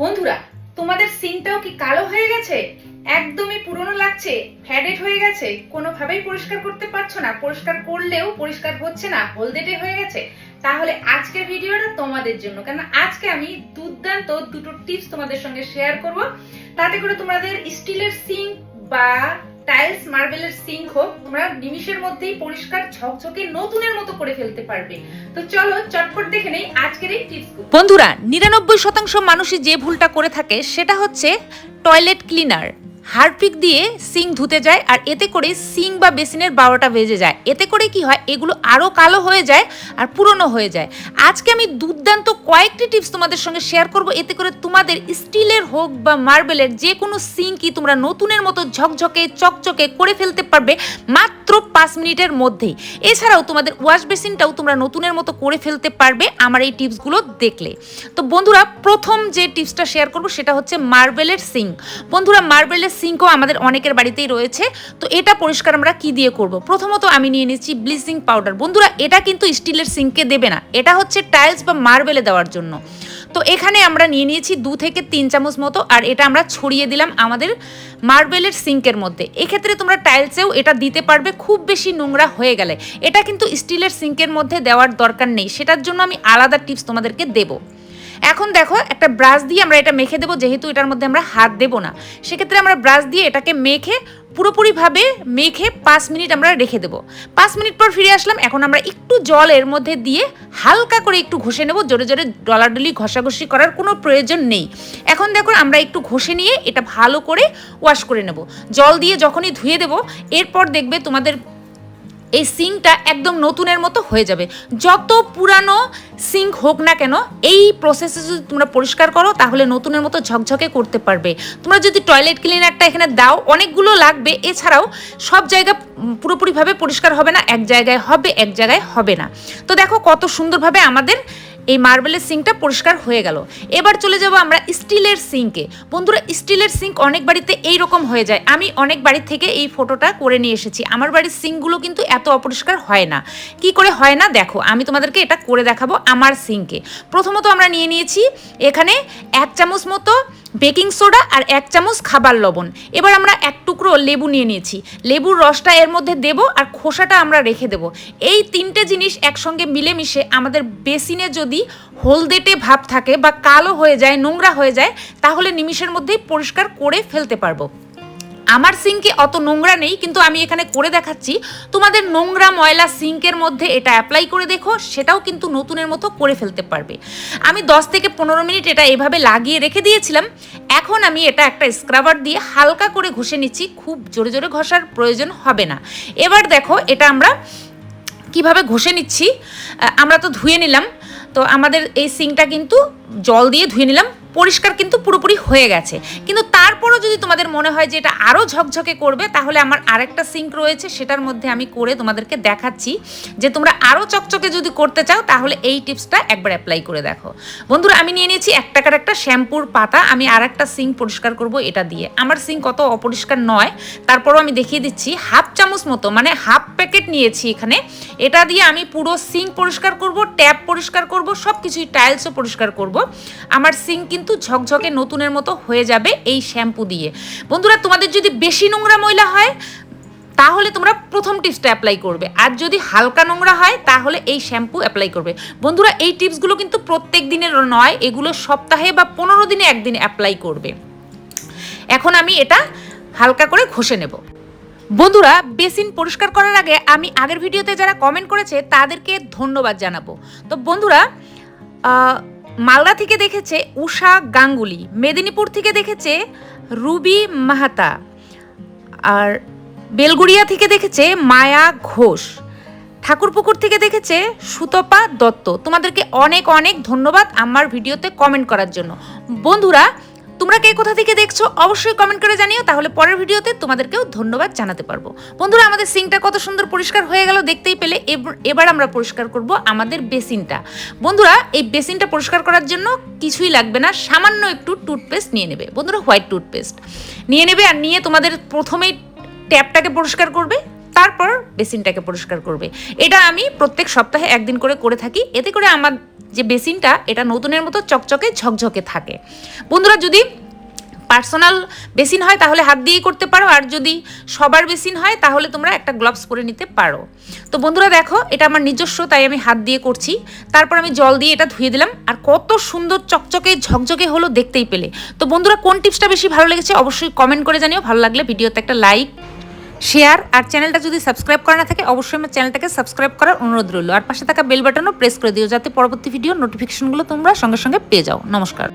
বন্ধুরা, তোমাদের সিনটাও কি কালো হয়ে গেছে? একদমই পুরনো লাগছে ফ্যাডেড হয়ে গেছে। কোনোভাবেই পরিষ্কার করতে পারছ না। পরিষ্কার করলেও পরিষ্কার হচ্ছে না, হলদেটে হয়ে গেছে। তাহলে আজকের ভিডিওটা তোমাদের জন্য। কেন আজকে আমি দুর্দান্ত দুটো টিপস তোমাদের সঙ্গে শেয়ার করব। তাতে করে তোমাদের স্টিলের সিঙ্ক বা টাইলস মার্বেলের সিঙ্ক হোক, তোমরা নিমিষের মধ্যেই পরিষ্কার ঝকঝকে নতুনের মতো করে ফেলতে পারবে। তো চলো, চটপট দেখে নেই আজকের এই টিপস বন্ধুরা, নিরানব্বই শতাংশ মানুষই যে ভুলটা করে থাকে, সেটা হচ্ছে টয়লেট ক্লিনার হারপিক দিয়ে সিং ধুতে যায় আর এতে করে সিং বা বেসিনের বারোটা বেজে যায়। এতে করে কি হয়, এগুলো আরও কালো হয়ে যায় আর পুরনো হয়ে যায়। আজকে আমি দুর্দান্ত কয়েকটি টিপস তোমাদের সঙ্গে শেয়ার করব। এতে করে তোমাদের স্টিলের হোক বা মার্বেলের যে কোনো সিঙ্কই তোমরা নতুনের মতো ঝকঝকে, চকচকে করে ফেলতে পারবে মাত্র পাঁচ মিনিটের মধ্যেই। এছাড়াও তোমাদের ওয়াশ বেসিনটাও তোমরা নতুনের মতো করে ফেলতে পারবে আমার এই টিপসগুলো দেখলে। তো বন্ধুরা, প্রথম যে টিপসটা শেয়ার করব সেটা হচ্ছে মার্বেলের সিঙ্ক বন্ধুরা, মার্বেলের সিঙ্কও আমাদের অনেকের বাড়িতেই রয়েছে। তো এটা পরিষ্কার আমরা কি দিয়ে করব? প্রথমত আমি নিয়ে নিচ্ছি ব্লিচিং পাউডার। বন্ধুরা, এটা কিন্তু স্টিলের সিঙ্কে দেবে না। এটা হচ্ছে টাইলস বা মার্বেলে দেওয়ার জন্য। তো এখানে আমরা নিয়ে নিয়েছি দু থেকে তিন চামচ মতো, আর এটা আমরা ছড়িয়ে দিলাম আমাদের মার্বেলের সিঙ্কের মধ্যে। এক্ষেত্রে তোমরা টাইলসেও এটা দিতে পারবে, খুব বেশি নোংরা হয়ে গেলে। এটা কিন্তু স্টিলের সিঙ্কের মধ্যে দেওয়ার দরকার নেই। সেটার জন্য আমি আলাদা টিপস তোমাদেরকে দেবো। এখন দেখো, একটা ব্রাশ দিয়ে আমরা এটা মেখে দেবো, যেহেতু এটার মধ্যে আমরা হাত দেবো না। সেক্ষেত্রে আমরা ব্রাশ দিয়ে এটাকে মেখে পুরোপুরিভাবে মেখে পাঁচ মিনিট আমরা রেখে দেবো। পাঁচ মিনিট পর ফিরে আসলাম, এখন আমরা একটু জল এর মধ্যে দিয়ে হালকা করে একটু ঘষে নেব, জোরে জোরে ডলাডলি ঘষাঘষি করার কোনো প্রয়োজন নেই। এখন দেখো, আমরা একটু ঘষে নিয়ে এটা ভালো করে ওয়াশ করে নেব। জল দিয়ে যখনই ধুয়ে দেবো, এরপর দেখবে তোমাদের এই সিঙ্কটা একদম নতুনের মতো হয়ে যাবে। যত পুরানো সিঙ্ক হোক না কেন, এই প্রসেসে যদি তোমরা পরিষ্কার করো, তাহলে নতুনের মতো ঝকঝকে করতে পারবে। তোমরা যদি টয়লেট ক্লিনারটা এখানে দাও, অনেকগুলো লাগবে। এছাড়াও সব জায়গা পুরোপুরিভাবে পরিষ্কার হবে না, এক জায়গায় হবে, এক জায়গায় হবে না। তো দেখো কত সুন্দরভাবে আমাদের এই মার্বেলের সিঙ্কটা পরিষ্কার হয়ে গেল। এবার চলে যাব আমরা স্টিলের সিঙ্কে বন্ধুরা, স্টিলের সিঙ্ক অনেক বাড়িতে এই রকম হয়ে যায়। আমি অনেক বাড়ি থেকে এই ফটোটা করে নিয়ে এসেছি। আমার বাড়ির সিঙ্কগুলো কিন্তু এত অপরিষ্কার হয় না। কি করে হয় না? দেখো, আমি তোমাদেরকে এটা করে দেখাবো আমার সিঙ্কে প্রথমত আমরা নিয়ে নিয়েছি এখানে এক চামচ মতো বেকিং সোডা আর এক চামচ খাবার লবণ। এবার আমরা এক টুকরো লেবু নিয়ে নিয়েছি। লেবুর রসটা এর মধ্যে দেব আর খোসাটা আমরা রেখে দেব। এই তিনটে জিনিস একসঙ্গে মিলেমিশে আমাদের বেসিনে যদি হলদেটে ভাব থাকে বা কালো হয়ে যায়, নোংরা হয়ে যায়, তাহলে নিমিষের মধ্যেই পরিষ্কার করে ফেলতে পারব। আমার সিঙ্কে অত নোংরা নেই, কিন্তু আমি এখানে করে দেখাচ্ছি। তোমাদের নোংরা ময়লা সিঙ্কের মধ্যে এটা অ্যাপ্লাই করে দেখো, সেটাও কিন্তু নতুনের মতো করে ফেলতে পারবে। আমি 10 থেকে পনেরো মিনিট এটা এভাবে লাগিয়ে রেখে দিয়েছিলাম। এখন আমি এটা একটা স্ক্রাবার দিয়ে হালকা করে ঘষে নিচ্ছি, খুব জোরে জোরে ঘষার প্রয়োজন হবে না। এবার দেখো, এটা আমরা কীভাবে ঘষে নিচ্ছি। আমরা তো ধুয়ে নিলাম, তো আমাদের এই সিঙ্কটা কিন্তু জল দিয়ে ধুয়ে নিলাম। পরিষ্কার কিন্তু পুরোপুরি হয়ে গেছে। কিন্তু তারপরও যদি তোমাদের মনে হয় যে এটা আরও ঝকঝকে করবে, তাহলে আমার আরেকটা সিঙ্ক রয়েছে, সেটার মধ্যে আমি করে তোমাদেরকে দেখাচ্ছি। যে তোমরা আরও চকচকে যদি করতে চাও, তাহলে এই টিপসটা একবার অ্যাপ্লাই করে দেখো। বন্ধুরা, আমি নিয়ে নিয়েছি এক টাকার একটা শ্যাম্পুর পাতা, আমি আর একটা সিঙ্ক পরিষ্কার করব এটা দিয়ে। আমার সিঙ্ক কত অপরিষ্কার নয়, তারপরও আমি দেখিয়ে দিচ্ছি, হাফ চামচ মতো মানে হাফ প্যাকেট নিয়েছি এখানে। এটা দিয়ে আমি পুরো সিঙ্ক পরিষ্কার করব, ট্যাপ পরিষ্কার করব সব কিছুই টাইলসও পরিষ্কার করব। আমার সিঙ্ক কিন্তু ঝকঝকে নতুনের মতো হয়ে যাবে এই শ্যাম্পু দিয়ে। বন্ধুরা, তোমাদের যদি বেশি নোংরা ময়লা হয়, তাহলে তোমরা প্রথম টিপসটা অ্যাপ্লাই করবে। আর যদি হালকা নোংরা হয়, তাহলে এই শ্যাম্পু অ্যাপ্লাই করবে। বন্ধুরা, এই টিপসগুলো কিন্তু প্রত্যেক দিনের নয়, এগুলো সপ্তাহে বা পনেরো দিনে একদিন অ্যাপ্লাই করবে। এখন আমি এটা হালকা করে ঘষে নেব। বন্ধুরা, বেসিন পরিষ্কার করার আগে আমি আগের ভিডিওতে যারা কমেন্ট করেছে, তাদেরকে ধন্যবাদ জানাব। তো বন্ধুরা মালদা থেকে দেখেছে উষা গাঙ্গুলি, মেদিনীপুর থেকে দেখেছে রুবি মাহাতা, আর বেলগুড়িয়া থেকে দেখেছে মায়া ঘোষ। ঠাকুরপুকুর থেকে দেখেছে সুতপা দত্ত। তোমাদেরকে অনেক অনেক ধন্যবাদ আমার ভিডিওতে কমেন্ট করার জন্য। বন্ধুরা তোমরা কে কোথা থেকে দেখছ, অবশ্যই কমেন্ট করে জানিও, তাহলে পরের ভিডিওতে তোমাদেরকেও ধন্যবাদ জানাতে পারব। বন্ধুরা, আমাদের সিঙ্কটা কত সুন্দর পরিষ্কার হয়ে গেল, দেখতেই পেলে। এব- এবার আমরা পরিষ্কার করব আমাদের বেসিনটা। বন্ধুরা, এই বেসিনটা পরিষ্কার করার জন্য কিছুই লাগবে না, সামান্য একটু টুথপেস্ট নিয়ে নেবে। বন্ধুরা, হোয়াইট টুথপেস্ট। নিয়ে নেবে আর নিয়ে তোমাদের প্রথমেই ট্যাপটাকে পরিষ্কার করবে, তারপর বেসিনটাকে পরিষ্কার করবে। এটা আমি প্রত্যেক সপ্তাহে একদিন করে করে থাকি, এতে করে আমার যে বেসিনটা, এটা নতুনের মতো চকচকে, ঝকঝকে থাকে। বন্ধুরা, যদি পার্সোনাল বেসিন হয়, তাহলে হাত দিয়েই করতে পারো। আর যদি সবার বেসিন হয়, তাহলে তোমরা একটা গ্লাভস পরে নিতে পারো। তো বন্ধুরা, দেখো, এটা আমার নিজস্ব, তাই আমি হাত দিয়ে করছি। তারপর আমি জল দিয়ে এটা ধুয়ে দিলাম। আর কত সুন্দর চকচকে, ঝকঝকে হলো দেখতেই পেলে। তো বন্ধুরা, কোন টিপসটা বেশি ভালো লেগেছে, অবশ্যই কমেন্ট করে জানিও। ভালো লাগলে ভিডিওতে একটা লাইক শেয়ার আর চ্যানেলটা যদি সাবস্ক্রাইব করা না থাকে, অবশ্যই আমার চ্যানেলটাকে সাবস্ক্রাইব করার অনুরোধ রইল। আর পাশে থাকা বেল বাটনও প্রেস করে দিও, যাতে পরবর্তী ভিডিও নোটিফিকেশনগুলো তোমরা সঙ্গে সঙ্গে পেয়ে যাও। নমস্কার।